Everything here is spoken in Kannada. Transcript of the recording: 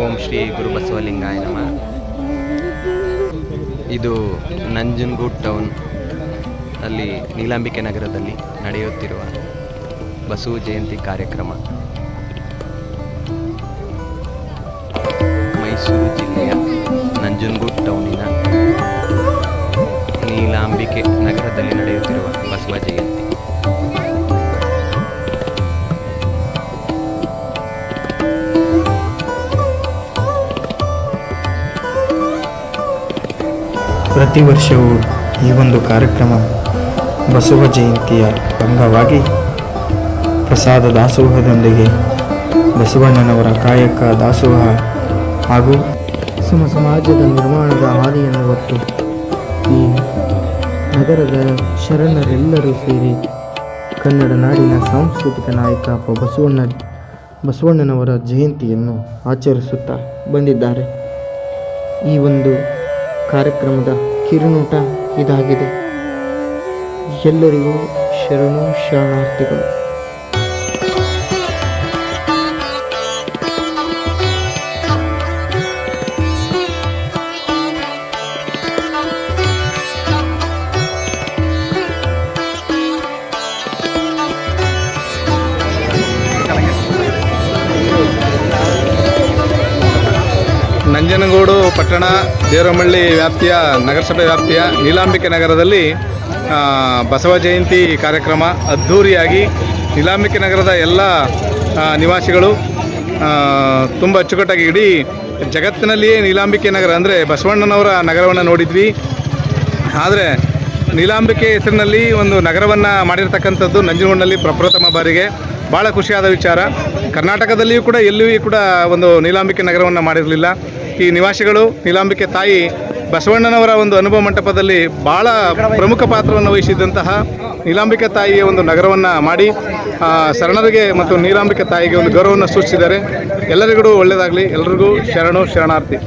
ಓಂ ಶ್ರೀ ಗುರು ಬಸವಲಿಂಗಾಯ ನಮಃ. ಇದು ನಂಜನಗೂಡ್ ಟೌನ್ ಅಲ್ಲಿ ನೀಲಾಂಬಿಕೆ ನಗರದಲ್ಲಿ ನಡೆಯುತ್ತಿರುವ ಬಸವ ಜಯಂತಿ ಕಾರ್ಯಕ್ರಮ. ಮೈಸೂರು ಜಿಲ್ಲೆಯ ನಂಜನಗೂಡ್ ಟೌನಿನ ನೀಲಾಂಬಿಕೆ ನಗರದಲ್ಲಿ ನಡೆಯುತ್ತಿರುವ ಬಸವ ಜಯಂತಿ. ಪ್ರತಿ ವರ್ಷವೂ ಈ ಒಂದು ಕಾರ್ಯಕ್ರಮ ಬಸವ ಜಯಂತಿಯ ಅಂಗವಾಗಿ ಪ್ರಸಾದ ದಾಸೋಹದೊಂದಿಗೆ ಬಸವಣ್ಣನವರ ಕಾಯಕ ದಾಸೋಹ ಹಾಗೂ ಸಮ ಸಮಾಜದ ನಿರ್ಮಾಣದ ಹಾದಿಯನ್ನು ಹೊತ್ತು ಈ ನಗರದ ಶರಣರೆಲ್ಲರೂ ಸೇರಿ ಕನ್ನಡ ನಾಡಿನ ಸಾಂಸ್ಕೃತಿಕ ನಾಯಕ ಬಸವಣ್ಣ, ಬಸವಣ್ಣನವರ ಜಯಂತಿಯನ್ನು ಆಚರಿಸುತ್ತಾ ಬಂದಿದ್ದಾರೆ. ಈ ಒಂದು ಕಾರ್ಯಕ್ರಮದ ಕಿರುನೋಟ ಇದಾಗಿದೆ. ಎಲ್ಲರಿಗೂ ಶರಣು ಶರಣಾರ್ಥಿಗಳು. ನಂಜನಗೂಡು ಪಟ್ಟಣ, ದೇವರಮಳ್ಳಿ ವ್ಯಾಪ್ತಿಯ, ನಗರಸಭೆ ವ್ಯಾಪ್ತಿಯ ನೀಲಾಂಬಿಕೆ ನಗರದಲ್ಲಿ ಬಸವ ಜಯಂತಿ ಕಾರ್ಯಕ್ರಮ ಅದ್ಧೂರಿಯಾಗಿ ನೀಲಾಂಬಿಕೆ ನಗರದ ಎಲ್ಲ ನಿವಾಸಿಗಳು ತುಂಬ ಅಚ್ಚುಕಟ್ಟಾಗಿ ಇಡೀ ಜಗತ್ತಿನಲ್ಲಿಯೇ ನೀಲಾಂಬಿಕೆ ನಗರ ಅಂದರೆ ಬಸವಣ್ಣನವರ ನಗರವನ್ನು ನೋಡಿದ್ವಿ. ಆದರೆ ನೀಲಾಂಬಿಕೆ ಹೆಸರಿನಲ್ಲಿ ಒಂದು ನಗರವನ್ನು ಮಾಡಿರ್ತಕ್ಕಂಥದ್ದು ನಂಜನಗೂಡಿನಲ್ಲಿ ಪ್ರಪ್ರಥಮ ಬಾರಿಗೆ. ಭಾಳ ಖುಷಿಯಾದ ವಿಚಾರ. ಕರ್ನಾಟಕದಲ್ಲಿಯೂ ಕೂಡ ಎಲ್ಲಿಯೂ ಕೂಡ ಒಂದು ನೀಲಾಂಬಿಕೆ ನಗರವನ್ನು ಮಾಡಿರಲಿಲ್ಲ. ಈ ನಿವಾಸಿಗಳು, ನೀಲಾಂಬಿಕೆ ತಾಯಿ ಬಸವಣ್ಣನವರ ಒಂದು ಅನುಭವ ಮಂಟಪದಲ್ಲಿ ಭಾಳ ಪ್ರಮುಖ ಪಾತ್ರವನ್ನು ವಹಿಸಿದ್ದಂತಹ ನೀಲಾಂಬಿಕೆ ತಾಯಿಯ ಒಂದು ನಗರವನ್ನು ಮಾಡಿ ಶರಣರಿಗೆ ಮತ್ತು ನೀಲಾಂಬಿಕೆ ತಾಯಿಗೆ ಒಂದು ಗೌರವವನ್ನು ಸೂಚಿಸಿದ್ದಾರೆ. ಎಲ್ಲರಿಗೂ ಒಳ್ಳೆಯದಾಗಲಿ. ಎಲ್ಲರಿಗೂ ಶರಣು, ಶರಣಾರ್ಥಿ.